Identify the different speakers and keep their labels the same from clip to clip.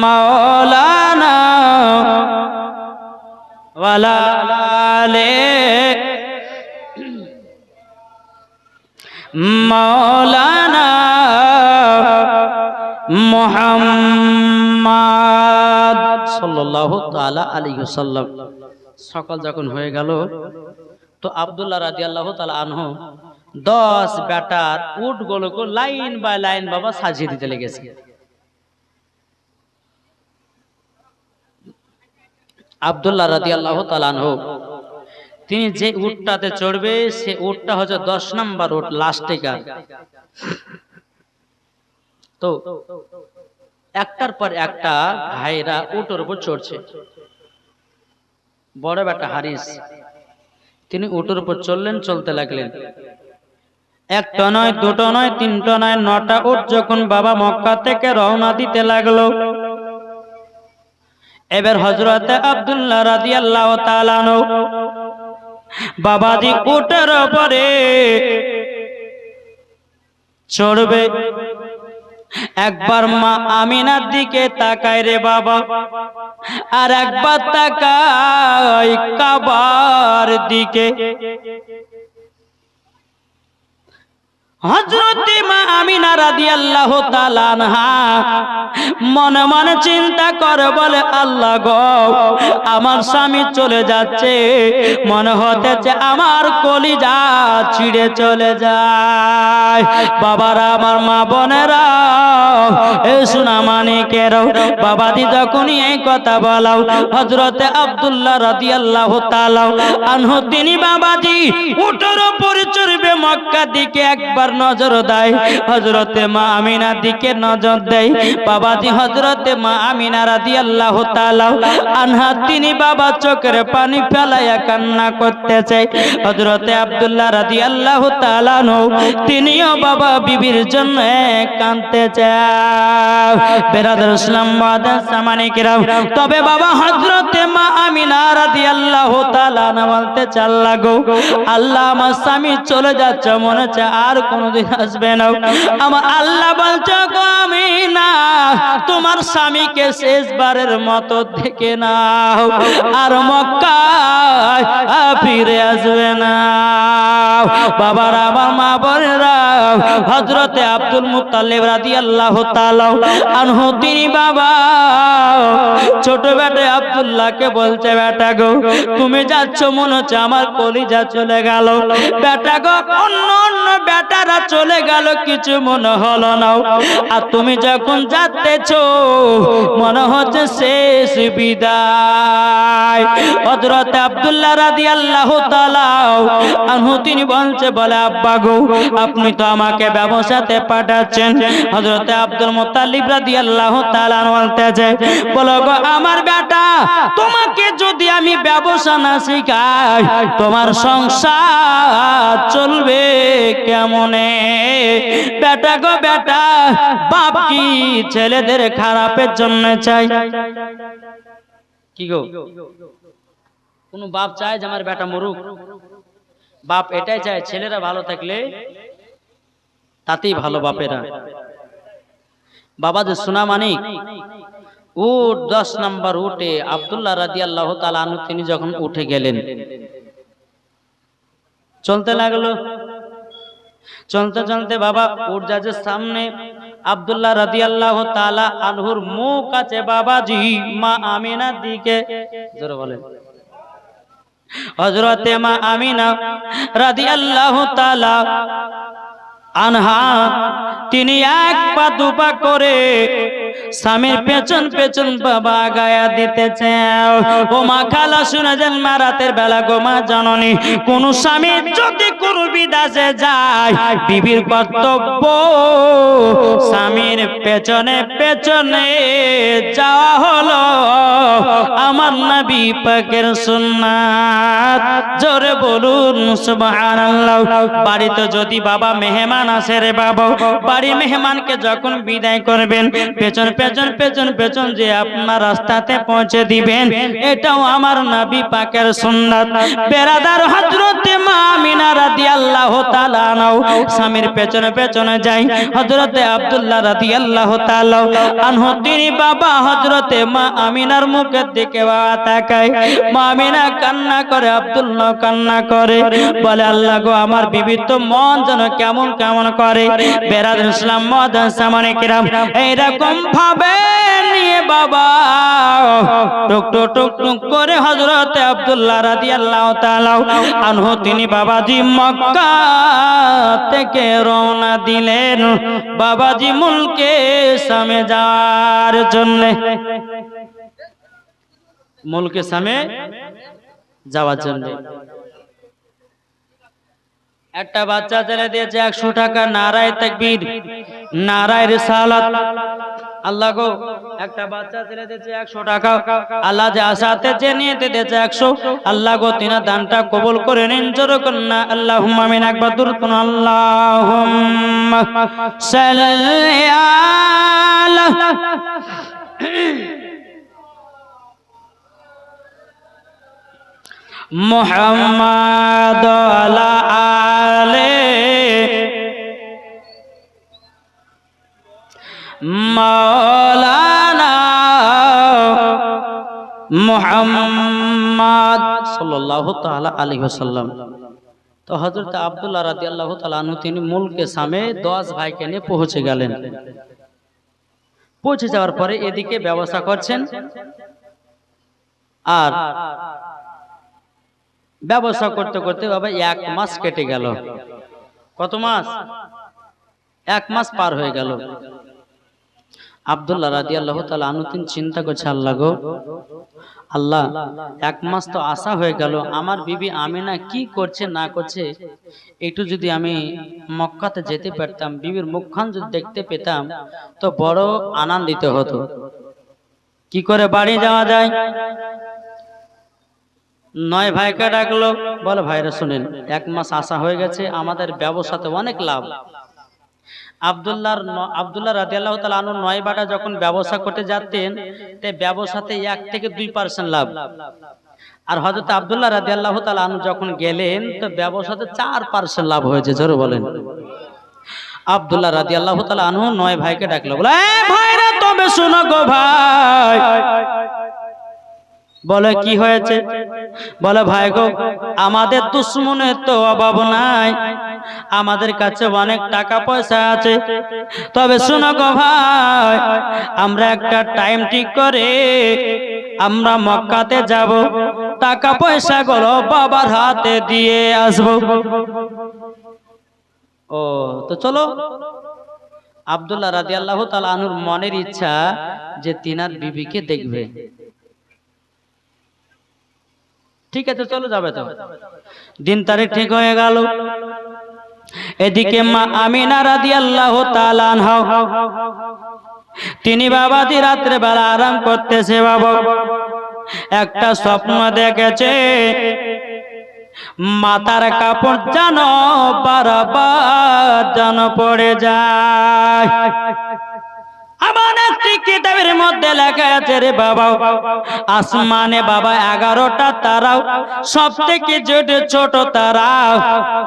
Speaker 1: মৌলানা ওয়ালালে আলী সাল্লাম সকাল যখন হয়ে গেল তো আবদুল্লাহ রাজি তালা আনহ দশ বেটার উট গুলোকে লাইন বাই লাইন বাবা সাজিয়ে দিতে লেগেছে। আব্দুল্লাহ রাদিয়াল্লাহু তাআলা আনহু, তিনি যে উটটাতে চড়বে, সে উটটা হচ্ছে দশ নাম্বার উট লাস্টে গান তো একটার পর একটা ভাইরা উটোর উপর চড়ছে। বড় বেটা হারিস, তিনি উটোর উপর চললেন চলতে লাগলেন। একটা নয়, দুটো নয়, তিনটা নয়, নটা উট যখন বাবা মক্কা থেকে রওনা দিতে লাগল। এবার হজরতে আব্দুল্লাহ রাদিয়াল্লাহু তাআলা আনহু, বাবাজি উটের উপরে চড়বে। একবার মা আমিনার দিকে তাকায় রে বাবা, আর একবার তাকায় কাবার দিকে। হজরতে মা আমিনা রাদিয়াল্লাহু তাআলা আনহা মনে মনে চিন্তা করে বলে, আল্লাহ আমার স্বামী চলে যাচ্ছে। মনে হতেছে আমার কলিজা ছিঁড়ে চলে যায়। বাবারা, আমার মা বোনেরা এই সোনা মানিকের বাবাদি যখনই এই কথা বলাও হজরতে আব্দুল্লাহ রাদিয়াল্লাহু তাআলা আনহু, তিনি বাবাজি উঠোর উপরে চড়বে, মক্কা দিকে একবার নজর দেয়। হজরতে মা আমিনার দিকে নজর দেয়। বাবাজি হজরতে মা আমিনা রাদিয়াল্লাহু তাআলা আনহা, তিনি বাবা চোখের পানি ফেলাইয়া কান্না করতেছে। হজরতে আব্দুল্লাহ তাআলা আনহু, তিনিও বাবা বিবির জন্য কাঁদতেছে। বেরাদার ইসলাম বাদার সামানিকেরাম তবে বাবা হজরতে মা আমিনা রাদিয়াল্লাহু তাআলা না বলতে চাল লাগো, আল্লাহ আমার স্বামী চলে যাচ্ছে, মনে হচ্ছে আর কোনোদিন আসবে না। আমার আল্লাহ বলছে, গো আমিনা, তোমার স্বামীকে শেষবারের মতো আর মক্কায় ফিরে আসবে না। বাবার, আমার মা বোনেরা হজরতে আব্দুল তাআলা আনহু, তিনি বাবা ছোট বেটা আব্দুল্লাহকে বলছে, বেটা গো, তুমি যাচ্ছ, মনে হচ্ছে আমার কলিজা চলে গেল। বেটা গো, অন্য অন্য বেটারা চলে গেল, কিছু মনে হলো না। আর তুমি যখন যাচ্তেছ মনে হচ্ছে শেষ বিদায়। হযরত আব্দুল্লাহ রাদিয়াল্লাহু তাআলা আনহু, তিনি বলছে, বলে, আব্বা গো, আপনি তো আমাকে ব্যবসাতে পাঠাচ্ছেন। হযরত আব্দুল মুত্তালিব রাদিয়াল্লাহু তাআলা বলতেছে, বলো গো, আমার বেটা তোমাকে যদি আমি ব্যবসা না শেখাই, তোমার সংসার চলবে কেমনে? বেটা গো বেটা, বাপ কি ছেলেদের খারাপের জন্য চাই? কি গো? কোন বাপ চায় যে আমার বেটা মরুক? বাপ এটাই চায়, ছেলেরা ভালো থাকলে তাতেই ভালো বাপেরা। বাবা যে সোনা মানিক উট, দশ নাম্বার উঠে আবদুল্লাহ রাদি আল্লাহ তালু তিনি যখন উঠে গেলেন, চলতে লাগল। চলতে চলতে বাবা উট জাজের সামনে আবদুল্লাহ রাদি আল্লাহ তালা আনহুর মুখ আছে, বাবাজি, মা আমিনার দিকে। বলেন। হজরতে মা আমিনা রাদি আল্লাহ তালা আনহা, তিনি এক পা দুপা করে স্বামীর পেছন পেছন বাবা গায়া দিতেছে। ও মা খালা শুনে যান মা রাতের বেলা গো মা জননী। কোন স্বামী যদি কোন বিদাসে যায় বিবির কর্তব্য। স্বামীর পেছনে পেছনে যাওয়া হলো আমার নবী পাকের সুন্নাত। জোরে বলুন সুবহানাল্লাহ। বাড়িতে যদি বাবা মেহমান আসে রে বাবা বাড়ি মেহমানকে যখন বিদায় করবেন পেছন পেছন পেছন পেছন পেছন যে আপনার রাস্তাতে পৌঁছে দিবেন, এটাও আমার নবী পাকের সুন্নাত। বেরাদার আমিনা রাদিয়াল্লাহু তাআলা স্বামীর পেছনে পেছনে যাই, হযরতে আব্দুল্লাহ রাদিয়াল্লাহু তাআলা আনহু, তিনি বাবা হযরতে মা আমিনার মুখের দিকে বাবা তাকায়। কান্না করে, আব্দুল্লাহ কান্না করে, বলে, আল্লাহ গো, আমার বিবি তো মন যেন কেমন কেমন করে। বেরাদ ইসলাম মদান সামানে কিরাম, এইরকম ভাবে নিয়ে বাবা। টুক টুক টুক টুক করে হজরতে আব্দুল্লাহ রাদিয়াল্লাহু তাআলা আনহু, তিনি বাবাজি মক্কা থেকে রওনা দিলেন বাবাজি মুলকে সামে যাওয়ার জন্য। মুলকে সামে যাওয়ার জন্য। একটা বাচ্চা ছেলে দিয়েছে একশো টাকা, নারায় তাকবীর, নারায় রিসালাত। আল্লাহ গো, একটা বাচ্চা ছেলে দিয়েছে একশো টাকা। আল্লাহ যে আশাতে যে দিয়েছে একশো। আল্লাহ গো তিনা দানটা কবুল করে নিন কন্যা আল্লাহ একবার দূর কোন আল্লাহ মোহাম্মদ আলা আলে মৌলানা মোহাম্মদ রাদিয়াল্লাহু তাআলা আনহু, তিনি 10 ভাইকে নিয়ে পৌঁছে গেলেন। পৌঁছে যাওয়ার পরে এদিকে ব্যবস্থা করছেন। আর ব্যবসা করতে করতে বাবা এক মাস কেটে গেল। কত মাস? এক মাস পার হয়ে গেল। আবদুল্লাহ রাজি আল্লাহ তালা আনুতিন চিন্তা করছে, আল্লাহ গো, আল্লাহ, এক মাস তো আশা হয়ে গেল, আমার বিবি আমিনা কি করছে, না করছে, একটু যদি আমি মক্কাতে যেতে পারতাম, বিবির মুখখান যদি দেখতে পেতাম, তো বড় আনন্দিত হতো। কি করে বাড়ি যাওয়া যায়? নয় ভাইকে ডাকলো, বলে, ভাইরা শুনেন, এক মাস আশা হয়ে গেছে, আমাদের ব্যবসাতে অনেক লাভ। আবদুল্লাহর আবদুল্লাহ রাদিয়াল্লাহ তাআলা আনু নয় বাটা যখন ব্যবসা করতে যেতেন তে ব্যবসাতে এক থেকে দুই পার্সেন্ট লাভ। আর হযরত আবদুল্লাহ রাদিয়াল্লাহু তাআলা আনু যখন গেলেন, তো ব্যবসাতে চার পার্সেন্ট লাভ হয়েছে, জোরে বলেন। আবদুল্লাহ রাজি আল্লাহ তালা আনু নয় ভাইকে ডাকলো, বলে, "এ ভাইরা, তবে শোনো গো ভাই বলে কি হয়েছে? বলে ভাই গো আমাদের দুশ্মনের তো অভাব নাই। আমাদের কাছে অনেক টাকা পয়সা আছে। তবে শোনো গো ভাই আমরা একটা টাইম ঠিক করে আমরা মক্কাতে যাব। টাকা পয়সা গুলো বাবার হাতে দিয়ে আসব। ও তো চলো। আবদুল্লাহ রাজি আল্লাহ আনুর মনের ইচ্ছা যে তিনার বিবিকে দেখবে। ঠিক আছে, চলো যাবে তো। দিন তারিখ ঠিক হয়ে গেল। এদিকে মা আমিনা রাদি আল্লাহ তিনি বাবাজি রাত্রে বেলা আরাম করতেছে, বাবা। একটা স্বপ্ন দেখেছে। মাতার কাপড় জানো বারবার যেন পড়ে যায়। আমার একটি কিতাবের মধ্যে লেখা আছে রে বাবা, আসমানে বাবা এগারোটা তারাও সব থেকে ছোট ছোট তারা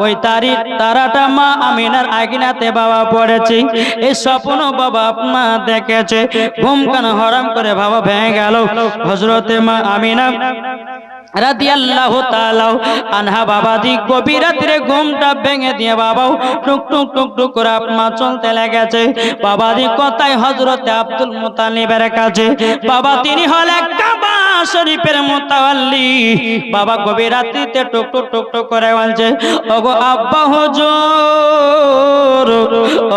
Speaker 1: ওই তারি তারাটা মা আমিনার আগিনাতে বাবা পড়েছি। এই স্বপ্ন বাবা আপনা দেখেছে। ঘুমকান হরাম করে বাবা ভেঙে গেল। হজরতে মা আমিনা আনহা বাবাজি গভীর রাত্রে ঘুমটা দিয়ে টুক টুক টুক টুক করে চলতে লেগেছে। কথায় হযরতে আব্দুল বাবা তিনি হলেন শরীফের মুতাওয়াল্লি বাবা গভীর রাত্রিতে টুক টুক টুক টুক করে বলছে, ওগো আব্বা হুজুর,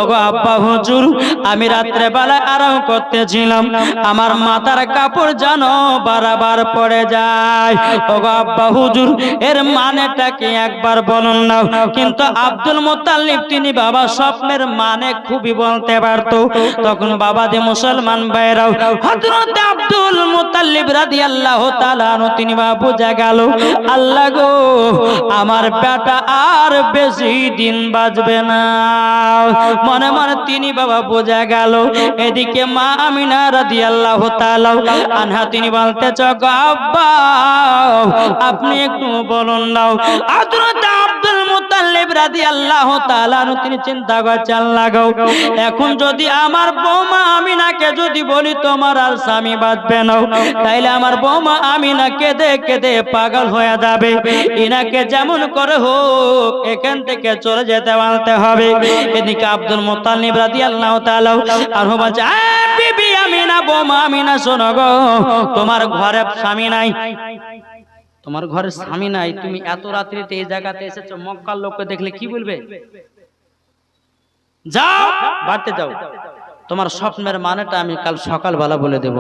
Speaker 1: ওগো আব্বা হুজুর, আমি রাত্রে বেলায় আরাম করতেছিলাম। আমার মাথার কাপড় জানো বারবার পড়ে যায়। ওগো আব্বা হুজুর, এর মানেটা কি একবার বলুন না? কিন্তু আব্দুল মুতাল্লিব তিনি বাবা স্বপ্নের মানে খুবই বলতে পারতো। তখন বাবা যে মুসলমান ভাইরাও হযরত আব্দুল মুতাল্লিব রাদিয়াল্লাহু রাদিয়াল্লাহু তালানো তিনি বা বুঝা গেল, আল্লাহ গো, আমার বেটা আর বেশি দিন বাজবে না। মনে মনে তিনি বাবা বোঝা গেল, এদিকে মা আমিনা রাদিয়াল্লাহু আল্লাহ আনহা, তিনি বলতে চক আব্বা, আপনি একটু বলুন হযরত আব্দুল পাগল হয়ে যাবে। ইনাকে যেমন করে হোক এখান থেকে চলে যেতে বলতে হবে। এদিকে আব্দুল মুতাল্লিব রাদিয়াল্লাহু তাআলা আর হো বলছে "আ, বিবি আমিনা বৌমা আমিনা শোনো গো তোমার ঘরে স্বামী নাই। তোমার ঘরে স্বামী নাই তুমি এত রাত্রিতে এই জায়গাতে এসেছ মক্কার লোককে দেখলে কি বলবে? যাও! বাড়তে যাও। তোমার স্বপ্নের মানেটা আমি কাল সকালবেলা বলে দেব।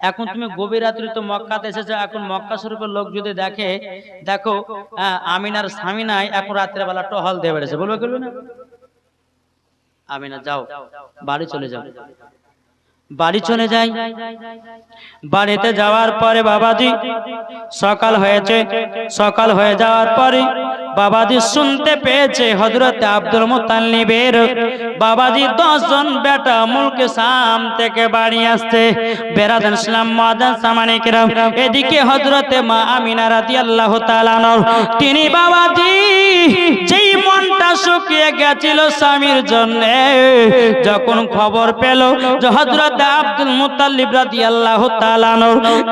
Speaker 1: এখন তুমি গভীর রাত্রি তো মক্কাতে এসেছ এখন মক্কা শরীফের লোক যদি দেখে দেখো আমিনার স্বামী নাই এখন রাত্রের বেলা টহল দিয়ে বেড়েছে। বলবে করবে না? আমিনা যাও। বাড়ি চলে যাও। বাড়ি চলে যাই। বাড়িতে যাওয়ার পরে বাবাজি সকাল হয়েছে। সকাল হয়ে যাওয়ার পরে বাবাজি শুনতে পেয়েছে হজরত আব্দুল মুতাল্লিবের বাবাজি দশজন বেটা মুলকে সাম থেকে বাড়ি আসছে। বেরাদান ইসলাম মাদান সামানিকরাম এদিকে হজরতে মা আমিনা রাদিয়াল্লাহু তাআলা তিনি বাবাজি যেই মনটা শুকিয়ে গেছিল স্বামীর জন্য, যখন খবর পেল যে হজরত আব্দুল মুতাল্লিব রাদিয়াল্লাহু তাআলা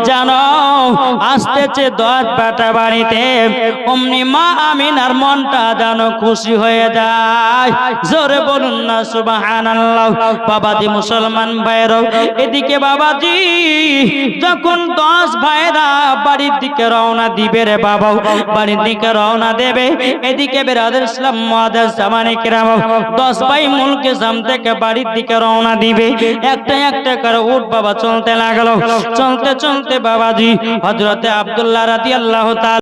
Speaker 1: জানো, আসতেছে দশ বেটা বাড়িতে, অমনি মা আমিনার মনটা যেন খুশি হয়ে যায়। জোরে বলুন না, সুবহানাল্লাহ। বাবাজি মুসলমান ভাইরা এদিকে বাবাজি, যখন দশ ভাইরা বাড়ির দিকে রওনা দিবে রে বাবা, বাড়ির দিকে রওনা দেবে এদিকে বেরাদের ইসলাম মহাদাস জামানে কিরাম দশ ভাই মুলকে সাম থেকে বাড়ির দিকে রওনা দিবে। একটা একটা করে উঠ বাবা চলতে লাগল। চলতে চলতে বাবাজি হজরতে আবদুল্লাহ রাতি তাআলা